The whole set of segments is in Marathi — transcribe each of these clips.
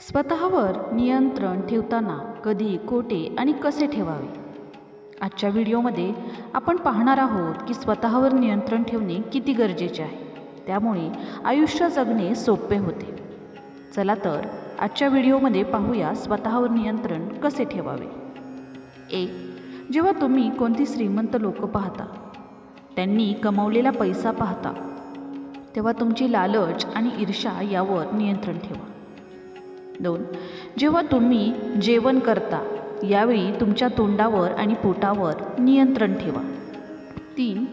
स्वतःवर नियंत्रण ठेवताना कधी कोठे आणि कसे ठेवावे? आजच्या व्हिडिओमध्ये आपण पाहणार आहोत की स्वतःवर नियंत्रण ठेवणे किती गरजेचे आहे. त्यामुळे आयुष्य जगणे सोपे होते. चला तर आजच्या व्हिडिओमध्ये पाहूया स्वतःवर नियंत्रण कसे ठेवावे. एक जेव्हा तुम्ही कोणती श्रीमंत लोक पाहता त्यांनी कमावलेला पैसा पाहता तेव्हा तुमची लालच आणि ईर्षा यावर नियंत्रण ठेवा. दोन. जेव्हा तुम्ही जेवण करता यावेळी तुमच्या तोंडावर आणि पोटावर नियंत्रण ठेवा. तीन.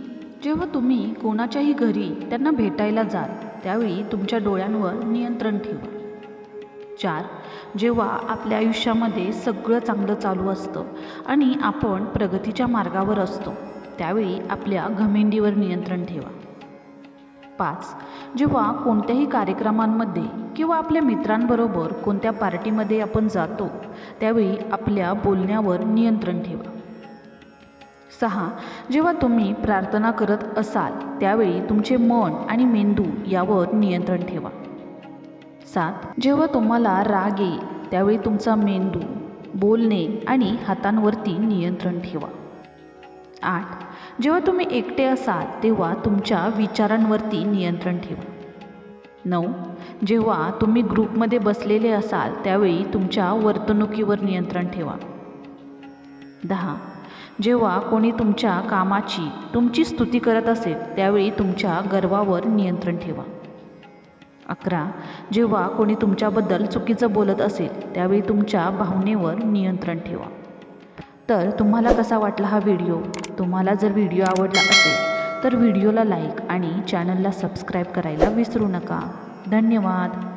जेव्हा तुम्ही कोणाच्याही घरी त्यांना भेटायला जाल त्यावेळी तुमच्या डोळ्यांवर नियंत्रण ठेवा. चार. जेव्हा आपल्या आयुष्यामध्ये सगळं चांगलं चालू असतं आणि आपण प्रगतीच्या मार्गावर असतो त्यावेळी आपल्या घमेंडीवर नियंत्रण ठेवा. पाच. जेव्हा कोणत्याही कार्यक्रमांमध्ये किंवा आपल्या मित्रांबरोबर कोणत्या पार्टीमध्ये आपण जातो त्यावेळी आपल्या बोलण्यावर नियंत्रण ठेवा. सहा जेव्हा तुम्ही प्रार्थना करत असाल त्यावेळी तुमचे मन आणि मेंदू यावर नियंत्रण ठेवा. सात जेव्हा तुम्हाला राग येईल त्यावेळी तुमचा मेंदू बोलणे आणि हातांवरती नियंत्रण ठेवा. आठ जेव्हा तुम्ही एकटे असाल तेव्हा तुमच्या विचारांवरती नियंत्रण ठेवा. नऊ. जेव्हा तुम्ही ग्रुपमध्ये बसलेले असाल त्यावेळी तुमच्या वर्तणुकीवर नियंत्रण ठेवा. दहा. जेव्हा कोणी तुमच्या कामाची तुमची स्तुती करत असेल त्यावेळी तुमच्या गर्वावर नियंत्रण ठेवा. अकरा. जेव्हा कोणी तुमच्याबद्दल चुकीचं बोलत असेल त्यावेळी तुमच्या भावनेवर नियंत्रण ठेवा. तर तुम्हाला कसा वाटला हा व्हिडिओ? तुम्हाला जर व्हिडिओ आवडला असेल तर व्हिडिओला लाईक आणि चॅनलला सबस्क्राईब करायला विसरू नका. धन्यवाद.